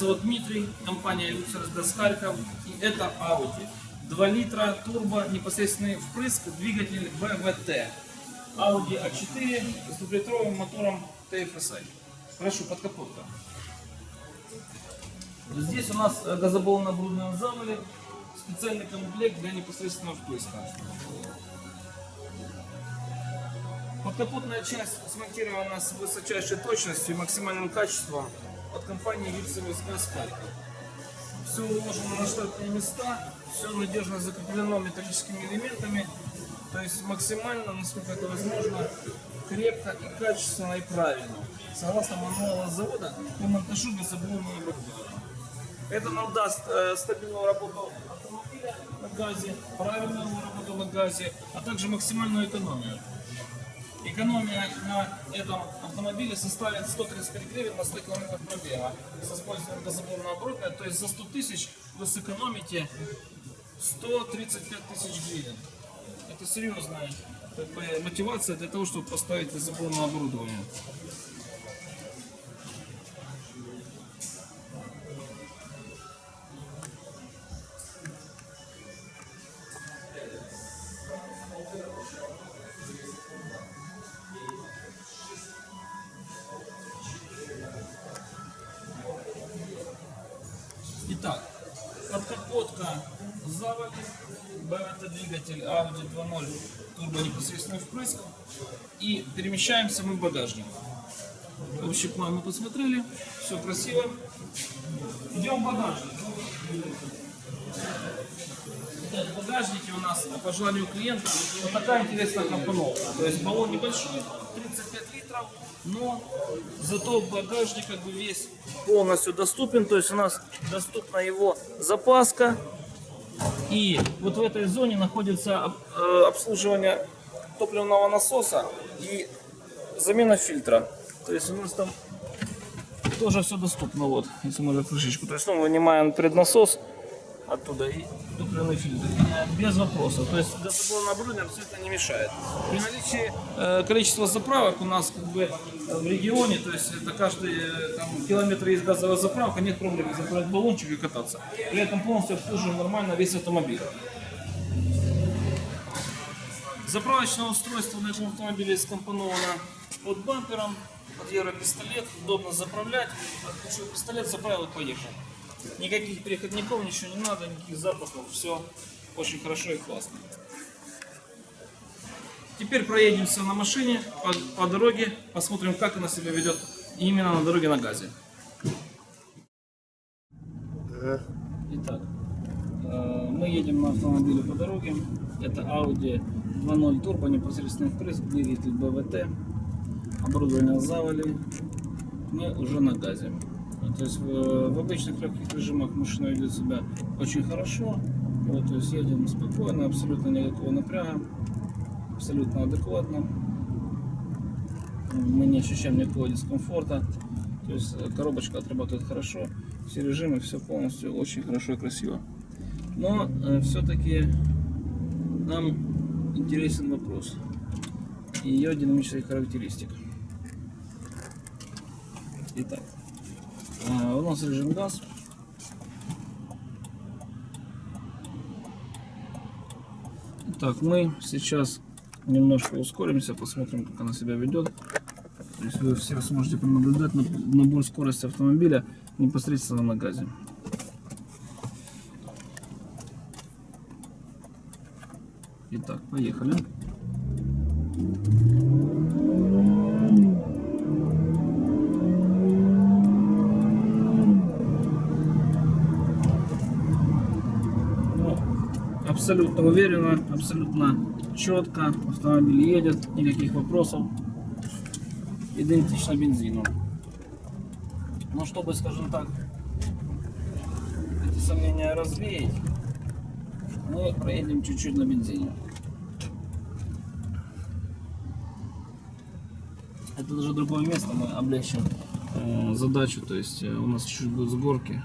зовут Дмитрий, компания Luxus Харьков. И это Audi. 2 литра турбо, непосредственный впрыск, двигатель ВВТ. Audi A4 с двухлитровым мотором TFSI. Прошу, под капотка. Здесь у нас э, газобаллонно-брудные заводы, специальный комплект для непосредственного впрыска. Подкапотная часть смонтирована с высочайшей точностью и максимальным качеством от компании Газ Харьков. Все уложено на штатные места, все надежно закреплено металлическими элементами, то есть максимально, насколько это возможно, крепко и качественно и правильно, согласно мануала завода по монтажу газоблонного оборудования. Это нам даст э, стабильную работу автомобиля на газе, правильную работу на газе, а также максимальную экономию. Экономия на этом автомобиле составит 135 гривен на 100 километров пробега с использованием газоборного оборудования. То есть за 100 тысяч вы сэкономите 135 тысяч гривен. Это серьезная мотивация для того, чтобы поставить газоборное оборудование. Итак, подкапотка заводи, БВТ двигатель Audi 2.0 турбо непосредственный впрыск и перемещаемся мы в багажник. Общий план мы посмотрели, все красиво. Идем в багажник. Итак, в багажнике у нас по желанию клиента вот такая интересная компоновка. То есть баллон небольшой, 35 литров, но зато багажник как бы весь полностью доступен. То есть у нас доступна его запаска. И вот в этой зоне находится э, обслуживание топливного насоса и замена фильтра. То есть у нас там тоже все доступно. Вот, если можно крышечку. То есть ну, вынимаем преднасос оттуда и топливный фильтр. Без вопросов. То есть газобаллонное оборудование абсолютно не мешает. При наличии э, количества заправок у нас как бы э, в регионе, то есть это каждый э, там, километр есть газовая заправка, нет проблем заправить баллончик и кататься. При этом полностью обслуживаем нормально весь автомобиль. Заправочное устройство на этом автомобиле скомпоновано под бампером, под европистолет, удобно заправлять. Отключил пистолет, заправил и поехал. Никаких переходников, ничего не надо, никаких запахов, все очень хорошо и классно. Теперь проедемся на машине по, по дороге, посмотрим, как она себя ведет именно на дороге на газе. Итак, э, мы едем на автомобиле по дороге. Это Audi 2.0 Turbo, непосредственный впрыск, двигатель БВТ, оборудование завали. Мы уже на газе. Ну, То есть в, в обычных легких режимах машина ведет себя очень хорошо. Вот, то есть едем спокойно, абсолютно никакого напряга, абсолютно адекватно. Мы не ощущаем никакого дискомфорта. То есть э, коробочка отрабатывает хорошо, все режимы, все полностью очень хорошо и красиво. Но все-таки нам интересен вопрос ее динамических характеристик. Итак, э, у нас режим газ. Так, мы сейчас немножко ускоримся, посмотрим, как она себя ведет. То вы все сможете понаблюдать на набор скорости автомобиля непосредственно на газе. Итак, поехали. Абсолютно уверенно, абсолютно четко автомобиль едет, никаких вопросов. Идентично бензину. Но чтобы, скажем так, эти сомнения развеять, мы проедем чуть-чуть на бензине. Это даже другое место, мы облегчим э, задачу, то есть э, у нас чуть-чуть будет с горки.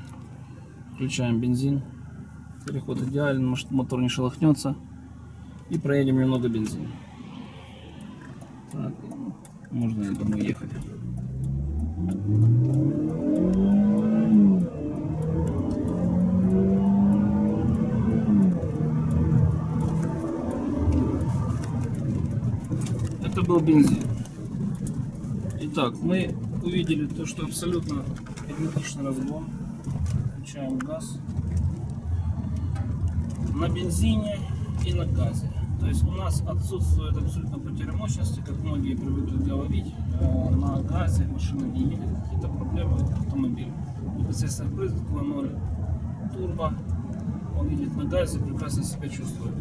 Включаем бензин, Переход идеален, может мотор не шелохнется. И проедем немного бензина. Так, можно, я думаю, ехать. Это был бензин. Итак, мы увидели то, что абсолютно идентичный разгон. Включаем газ. На бензине и на газе. То есть у нас отсутствует абсолютно потеря мощности, как многие привыкли говорить. Э, На газе машина не имеет какие-то проблемы автомобиля. Непосредственно впрыск 2.0 турбо. Он едет на газе, прекрасно себя чувствует.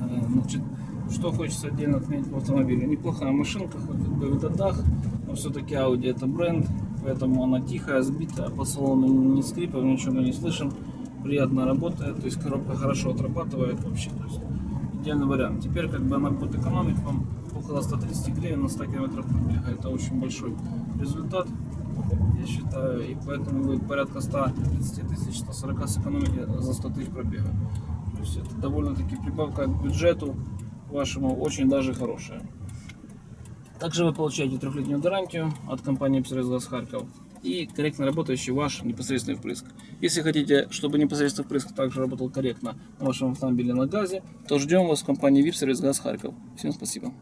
Э, Значит, что хочется отдельно отметить в автомобиле. Неплохая машинка, хоть бы в датах, но все-таки Audi это бренд, поэтому она тихая, сбитая, по салону не скрипов, ничего не слышим. Приятно работает, то есть коробка хорошо отрабатывает вообще. То есть идеальный вариант. Теперь как бы она будет экономить вам около 130 гривен на 100 километров пробега. Это очень большой результат, я считаю, и поэтому вы порядка 130 тысяч, 140 сэкономите за 100 тысяч пробега. То есть это довольно-таки прибавка к бюджету вашему очень даже хорошая. Также вы получаете трехлетнюю гарантию от компании «Псорезгаз Харьков» и корректно работающий ваш непосредственный впрыск. Если хотите, чтобы непосредственный впрыск также работал корректно на вашем автомобиле на газе, то ждем вас в компании «Випсервис Газ Харьков». Всем спасибо.